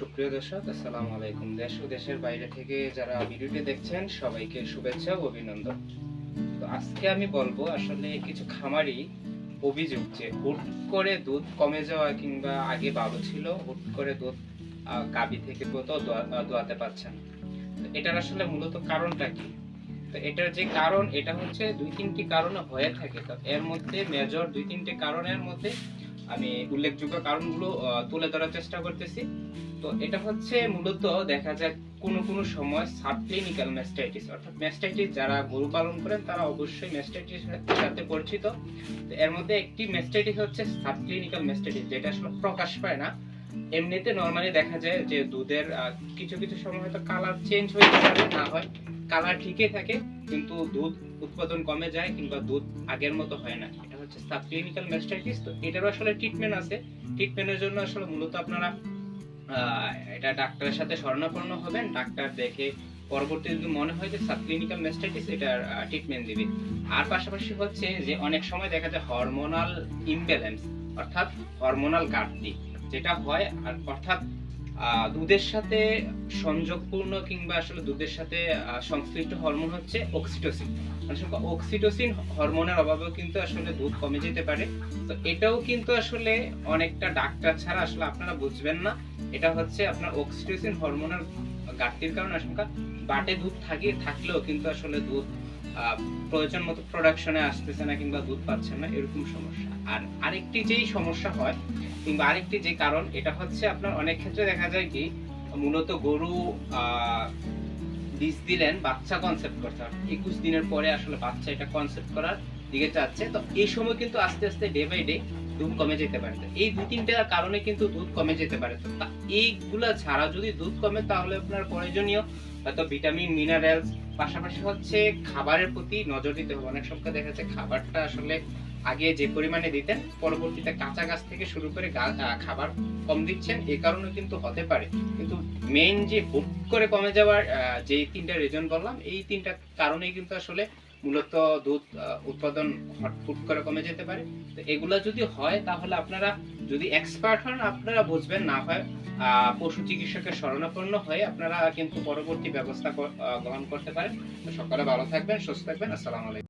সুপ্রিয় দর্শক আসসালামু আলাইকুম। দেশ ও দেশের বাইরে থেকে যারা ভিডিওটি দেখছেন সবাইকে শুভেচ্ছা ও অভিনন্দন। তো আজকে আমি বলব আসলে কিছু খামারি অভিযোগ যে হুট করে দুধ কমে যাওয়া কিংবা আগে ভালো ছিল হুট করে দুধ গাভী থেকে আহ, দোয়াতে পারছেন তো এটার আসলে মূলত কারণটা কি? তো এটার যে কারণ এটা হচ্ছে দুই তিনটি কারণ হয়ে থাকে। তো এর মধ্যে মেজর দুই তিনটি কারণের মধ্যে আমি উল্লেখযোগ্য কারণগুলো তুলে ধরার চেষ্টা করতেছি। তো এটা হচ্ছে মূলত দেখা যায় কোনো কোনো সময় সাবক্লিনিক্যাল ম্যাস্টাইটিস অর্থাৎ ম্যাস্টাইটিস যারা গরু পালন করেন, তারা অবশ্যই ম্যাস্টাইটিস সাথে পরিচিত। তো এর মধ্যে একটি ম্যাস্টাইটিস হচ্ছে সাবক্লিনিক্যাল ম্যাস্টাইটিস যেটা আসলে প্রকাশ পায় না। এমনিতে নর্মালি দেখা যায় যে দুধের কিছু কিছু সময় হয়তো কালার চেঞ্জ হয়ে যাবে না হয়। কালার ঠিকই থাকে, কিন্তু দুধ উৎপাদন কমে যায় কিংবা দুধ আগের মতো হয় না। হচ্ছে সাবক্লিনিক্যাল ম্যাস্টাইটিস তো এটারও আসলে ট্রিটমেন্ট আছে। ট্রিটমেন্টের জন্য আসলে মূলত আপনারা এটা ডাক্তারের সাথে শরণাপন্ন হবেন। ডাক্তার দেখে পরবর্তী যদি মনে হয় যে সাবক্লিনিক্যাল ম্যাস্টাইটিস এটার ট্রিটমেন্ট দিবে। আর পাশাপাশি হচ্ছে যে অনেক সময় দেখা যায় হরমোনাল ইমব্যালেন্স অর্থাৎ হরমোনাল ঘাটতি, যেটা হয় আর অর্থাৎ দুধের সাথে সংযোগপূর্ণ কিংবা আসলে দুধের সাথে সংশ্লিষ্ট হরমোন হচ্ছে অক্সিটোসিন আসলে অক্সিটোসিন হরমোনের অভাবেও কিন্তু আসলে দুধ কমে যেতে পারে। তো এটাও কিন্তু আসলে অনেকটা ডাক্তার ছাড়া আসলে আপনারা বুঝবেন না। এটা হচ্ছে আপনার অক্সিটোসিন হরমোনের ঘাটতির কারণে, আশঙ্কা। বাটে দুধ থাকে, থাকলেও কিন্তু আসলে দুধ প্রয়োজন মতো প্রোডাকশনে আসতেছে না কিংবা দুধ পাচ্ছে না, এরকম সমস্যা। আর আরেকটি যেই সমস্যা হয়, কিংবা আরেকটি যে কারণ, এটা হচ্ছে আপনার অনেক ক্ষেত্রে দেখা যায় কি, মূলত গরু বীজ দিলেন, বাচ্চা কনসেপ্ট করতে হবে। একুশ দিনের পরে আসলে বাচ্চা এটা কনসেপ্ট করার দিকে যাচ্ছে। তো এই সময় কিন্তু আস্তে আস্তে ডে বাই ডে দুধ কমে যেতে পারে। এই দুই তিনটার কারণে কিন্তু দুধ কমে যেতে পারে। তা এইগুলা ছাড়া যদি দুধ কমে তাহলে আপনার প্রয়োজনীয় হয়তো ভিটামিন, মিনারেলস, পাশাপাশি হচ্ছে খাবারের প্রতি নজর দিতে হবে। অনেক সময় দেখা যাচ্ছে খাবারটা আসলে আগে যে পরিমাণে দিতেন, পরবর্তীতে কাঁচা গাছ থেকে শুরু করে খাবার কম দিচ্ছেন। এ কারণে কিন্তু হতে পারে। কিন্তু মেইন যে হুট করে কমে যাওয়ার যে তিনটা রিজন বললাম, এই তিনটা কারণেই কিন্তু আসলে মূলত দুধ উৎপাদন ফুট করে কমে যেতে পারে। তো এগুলো যদি হয়, তাহলে আপনারা যদি এক্সপার্ট হন, আপনারা বুঝবেন না হয় পশু চিকিৎসকের শরণাপন্ন হয়ে আপনারা কিন্তু পরবর্তী ব্যবস্থা গ্রহণ করতে পারেন। সকালে ভালো থাকবেন, সুস্থ থাকবেন। আসসালামু আলাইকুম।